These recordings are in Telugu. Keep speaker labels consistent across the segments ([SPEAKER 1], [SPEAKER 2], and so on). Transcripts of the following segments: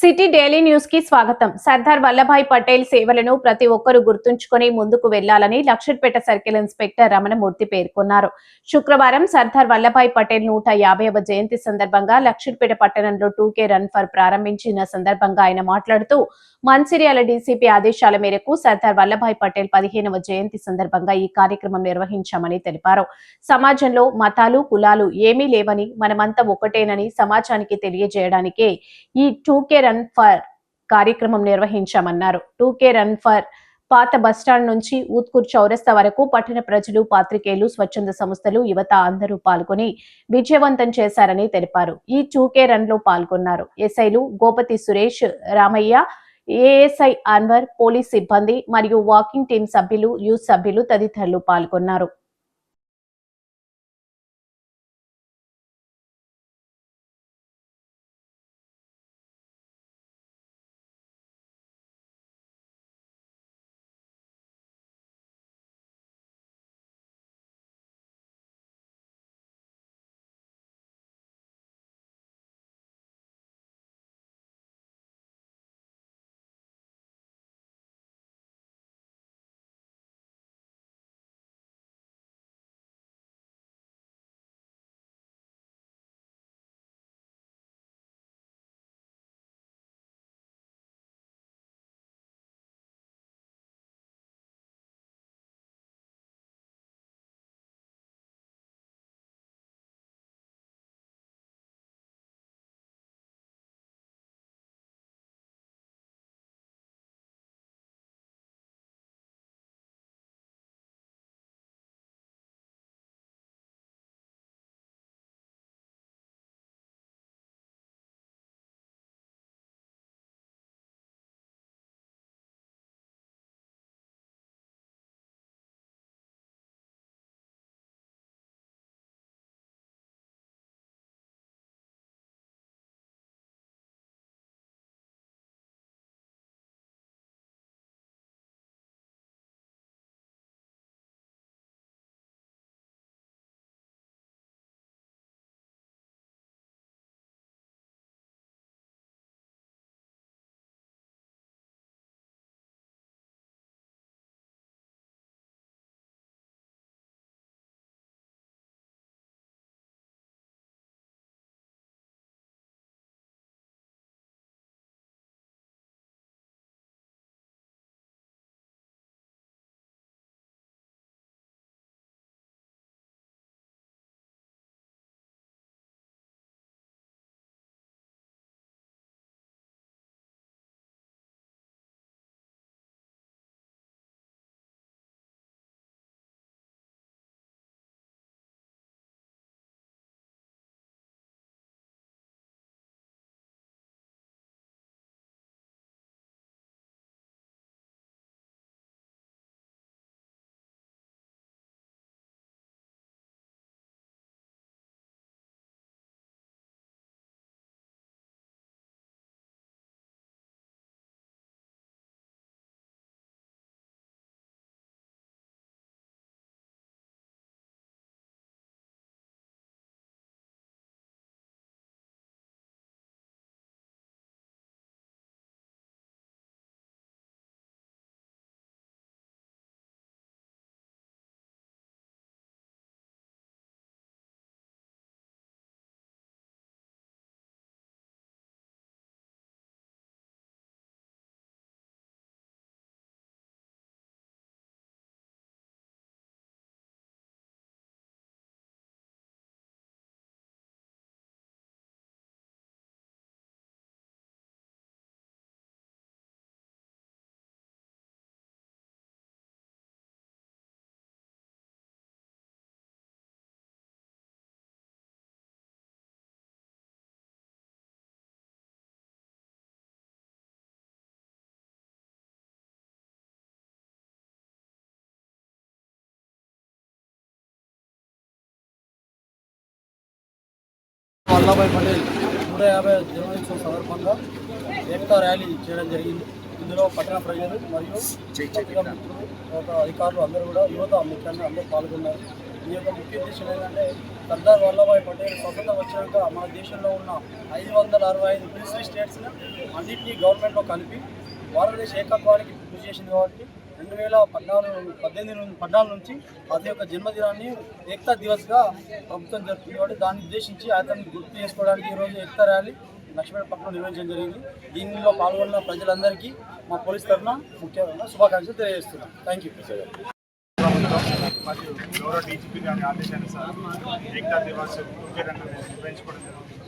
[SPEAKER 1] సిటీ డైలీ న్యూస్కి స్వాగతం. సర్దార్ వల్లభాయ్ పటేల్ సేవలను ప్రతి ఒక్కరూ గుర్తుంచుకొని ముందుకు వెళ్ళాలని లక్షట్పేట సర్కిల్ ఇన్స్పెక్టర్ రమణమూర్తి పేర్కొన్నారు. శుక్రవారం సర్దార్ వల్లభాయ్ పటేల్ నూట యాభైవ జయంతి సందర్భంగా లక్షట్పేట పట్టణంలో టూకే రన్ ఫర్ ప్రారంభించిన సందర్భంగా ఆయన మాట్లాడుతూ మంచిర్యాల డీసీపీ ఆదేశాల మేరకు సర్దార్ వల్లభాయ్ పటేల్ పదిహేనవ జయంతి సందర్భంగా ఈ కార్యక్రమం నిర్వహించామని తెలిపారు. సమాజంలో మతాలు కులాలు ఏమీ లేవని మనమంతా ఒకటేనని సమాజానికి తెలియజేయడానికే ఈ టూకే రన్ ఫర్ కార్యక్రమం నిర్వహించామన్నారు. టూకే రన్ ఫర్ పాత బస్టాండ్ నుంచి ఊత్కూర్ చౌరస్తా వరకు పట్టణ ప్రజలు పాత్రికేయులు స్వచ్ఛంద సంస్థలు యువత అందరూ పాల్గొని విజయవంతం చేశారని తెలిపారు. ఈ టూకే రన్లో పాల్గొన్నారు. ఎస్ఐలు గోపతి సురేష్ రామయ్య ఏఎస్ఐ అన్వర్ పోలీస్ సిబ్బంది మరియు వాకింగ్ టీం సభ్యులు యూత్ సభ్యులు తదితరులు పాల్గొన్నారు.
[SPEAKER 2] వల్లభాయ్ పటేల్ నూట యాభై జన్మదినోత్సవం సందర్భంగా ఏకతా ర్యాలీ చేయడం జరిగింది. ఇందులో పట్టణ ప్రజలు మరియు తర్వాత అధికారులు అందరూ కూడా యువత ముఖ్యంగా అందరూ పాల్గొన్నారు. ఈ యొక్క ముఖ్య ఉద్దేశం ఏంటంటే సర్దార్ వల్లభాయ్ పటేల్ స్వతంత్రం వచ్చినాక మన దేశంలో ఉన్న ఐదు వందల అరవై ఐదు ప్రిన్సిపల్ స్టేట్స్ని అన్నింటినీ గవర్నమెంట్లో కలిపి భారతదేశ ఏకత్వానికి కృషి చేసింది కాబట్టి రెండు వేల పద్నాలుగు పద్దెనిమిది నుంచి పద్నాలుగు నుంచి అతని యొక్క జన్మదినాన్ని ఏక్తా దివస్గా ప్రభుత్వం జరుపుతుంది కాబట్టి దాన్ని ఉద్దేశించి అతన్ని గుర్తు చేసుకోవడానికి ఈరోజు ఏక్తా ర్యాలీ లక్ష్మీపట్నం నిర్వహించడం జరిగింది. దీనిలో పాల్గొన్న ప్రజలందరికీ మా పోలీస్ తరఫున ముఖ్యమైన శుభాకాంక్షలు తెలియజేస్తున్నాం. థ్యాంక్ యూ
[SPEAKER 3] మరియు గౌరవ డీజీపీ గారి ఆదేశానుసారం ఏకతా దివాస్ ముఖ్యంగా నిర్వహించుకోవడం జరుగుతుంది.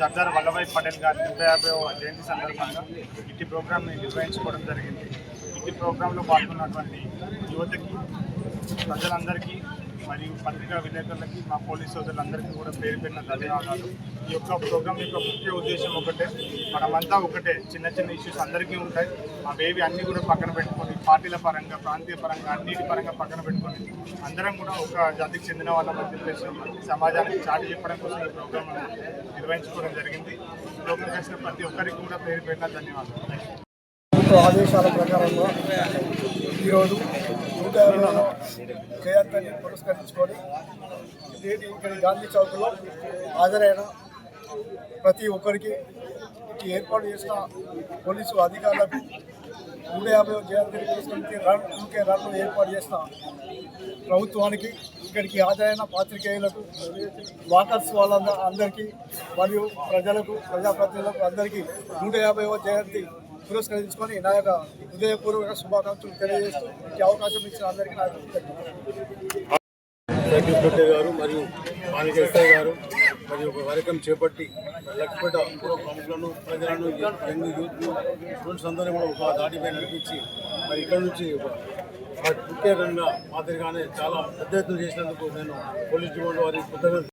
[SPEAKER 3] సర్దార్ వల్లభాయ్ పటేల్ గారి నూట యాభై జయంతి సందర్భంగా ఇట్టి ప్రోగ్రామ్ని నిర్వహించుకోవడం జరిగింది. ఈ ప్రోగ్రాంలో పాల్గొన్నటువంటి యువతకి ప్రజలందరికీ మరియు పత్రికా విలేకరులకి మా పోలీస్ సోదరులందరికీ కూడా పేరు పెట్టిన ధన్యవాదాలు. ఈ యొక్క ప్రోగ్రాం యొక్క ముఖ్య ఉద్దేశం ఒకటే మనమంతా ఒకటే. చిన్న చిన్న ఇష్యూస్ అందరికీ ఉంటాయి. అవేవి అన్నీ కూడా పక్కన పెట్టుకొని పార్టీల పరంగా ప్రాంతీయ పరంగా అన్నిటి పరంగా పక్కన పెట్టుకొని అందరం కూడా ఒక జాతికి చెందిన వాళ్ళమని చెప్పేసి సమాజానికి చాటి చెప్పడం కోసం ఈ ప్రోగ్రాం నిర్వహించుకోవడం జరిగింది. ఈ ప్రోగ్రాం చేసిన ప్రతి ఒక్కరికి కూడా పేరు పెట్టిన ధన్యవాదాలు.
[SPEAKER 2] ప్రభుత్వ ఆదేశాల ప్రకారంగా ఈరోజు నూట యాభై జయంతిని పురస్కరించుకొని నేటి ఇక్కడ గాంధీ చౌక్లో హాజరైన ప్రతి ఒక్కరికి ఏర్పాటు చేసిన పోలీసు అధికారులకు నూట యాభై జయంతిని పురస్కరించి రన్ యూకే రన్ ఏర్పాటు చేసిన ప్రభుత్వానికి ఇక్కడికి హాజరైన పాత్రికేయులకు వాకర్స్ వాళ్ళందరూ అందరికీ మరియు ప్రజలకు ప్రజాప్రతినిధులకు అందరికీ నూట యాభైవ జయంతి పురస్కరించుకొని నా యొక్క హృదయపూర్వక శుభాకాంక్షలు తెలియజేస్తూ ఈ అవకాశం ఇచ్చిన అందరికీ నా యొక్క
[SPEAKER 4] గారు మరియు మాణిక గారు మరి ఒక కార్యక్రమం చేపట్టి లక్ష్మీపేట పూర్వ ప్రముఖులను ప్రజలను యంగ్ యూత్ స్టూడెంట్స్ అందరినీ కూడా ఒక దాటిపై నడిపించి మరి ఇక్కడ నుంచి ఒక ముఖ్యంగా మాదిరిగానే చాలా పెద్ద ఎత్తున చేసినందుకు నేను పోలీస్ డిపార్ట్మెంట్ వారికి కృతజ్ఞత